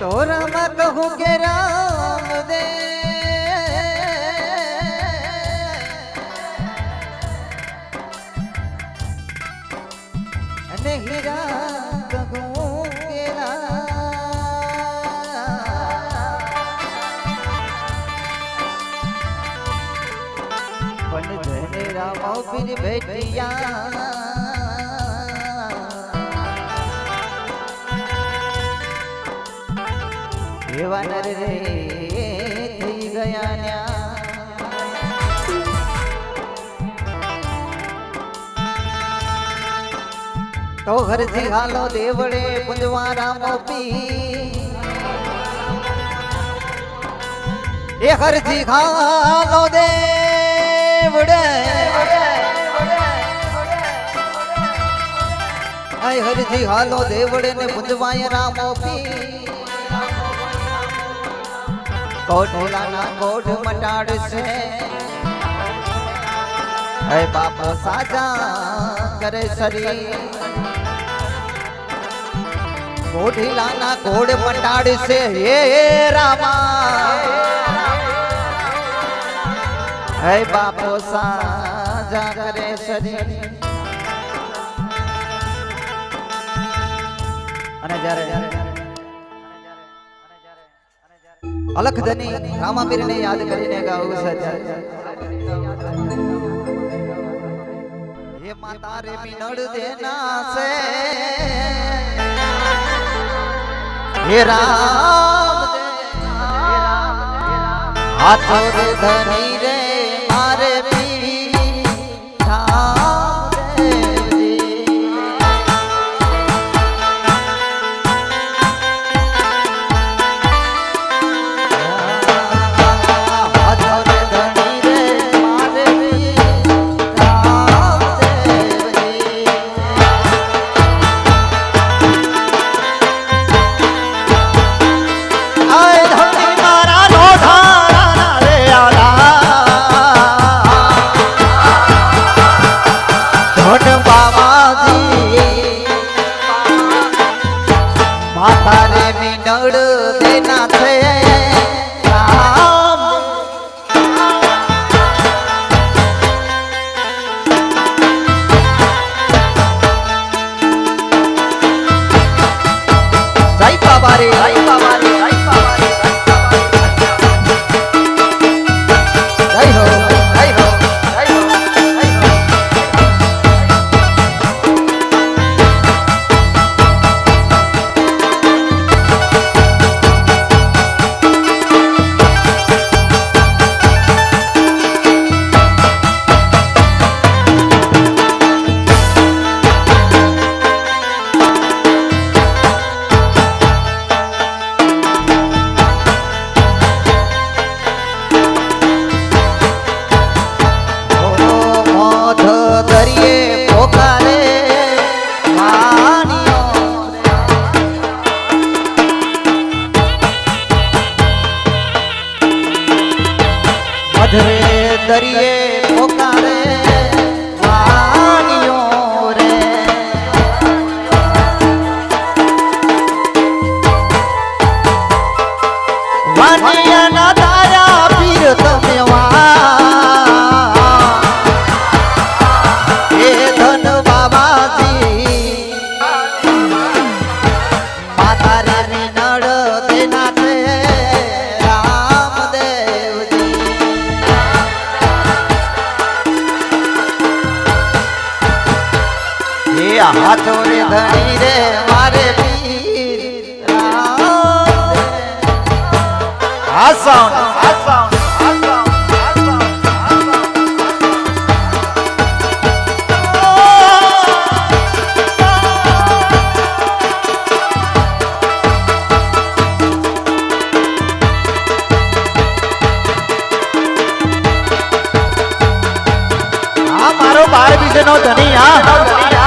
તો રામ કહું કે રામ દે અને હીરા કહું કે પણ ભેટિયા. એવા રે થઈ ગયા ન્યા તો ઘરથી હાલો દેવડે પૂજવા રામ પી એ ઘરથી હાલો દેવડે હરજી હાલો દેવડે ને પૂજવાય રામ પી કોઢલાના કોઢ મટાડશે. હે બાપો સાજા કરે શરીર. કોઢલાના કોઢ મટાડશે. હે રામા. હે બાપો સાજા કરે શરીર. અને જ્યારે અલખ ધની રામાબીર ને યાદ કરીને ગાવું છે. હે માતા રે મિનળ દેના સે હે રામ હાથો રે ધની રે દરિયે પોકારે. હે હાથો રે ધણી રે મારે પીર આ સાઉન્ડ આ મારો બાર બીજનો ધણી હા.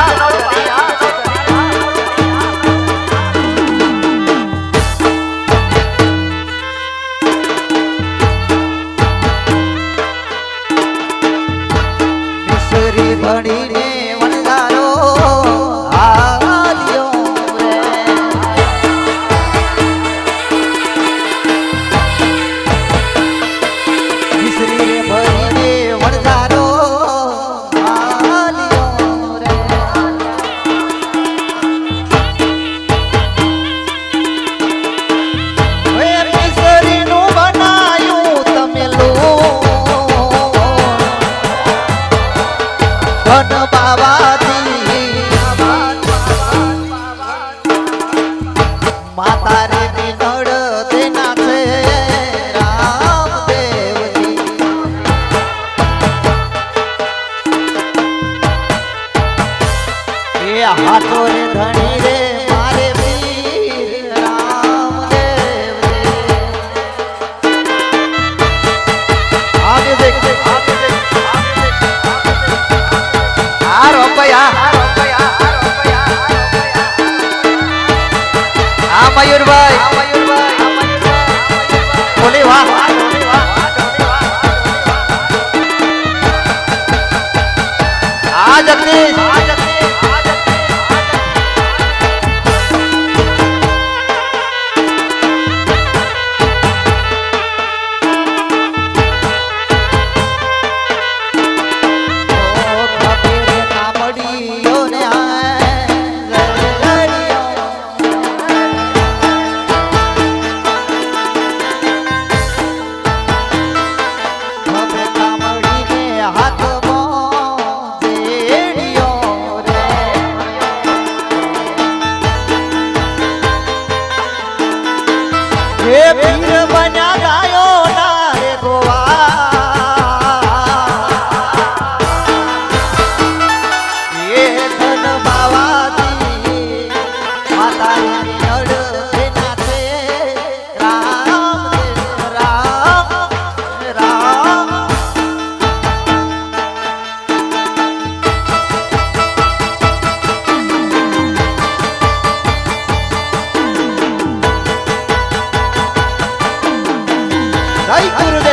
তাই করবে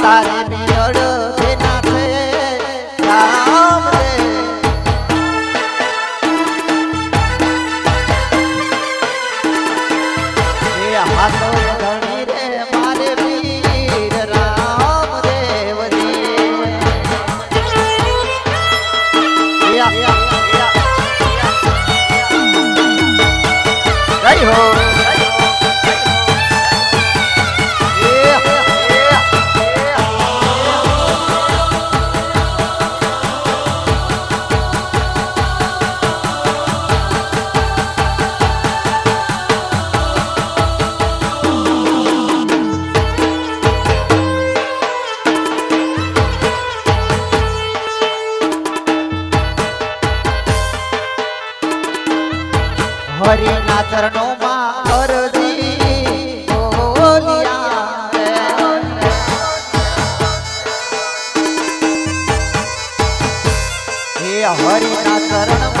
તારી મિયડ છે ના છે રામ રે. એ હાથો ધણી રે, મારે વીર. રામ દેવ રે હો. હરિના ચરણ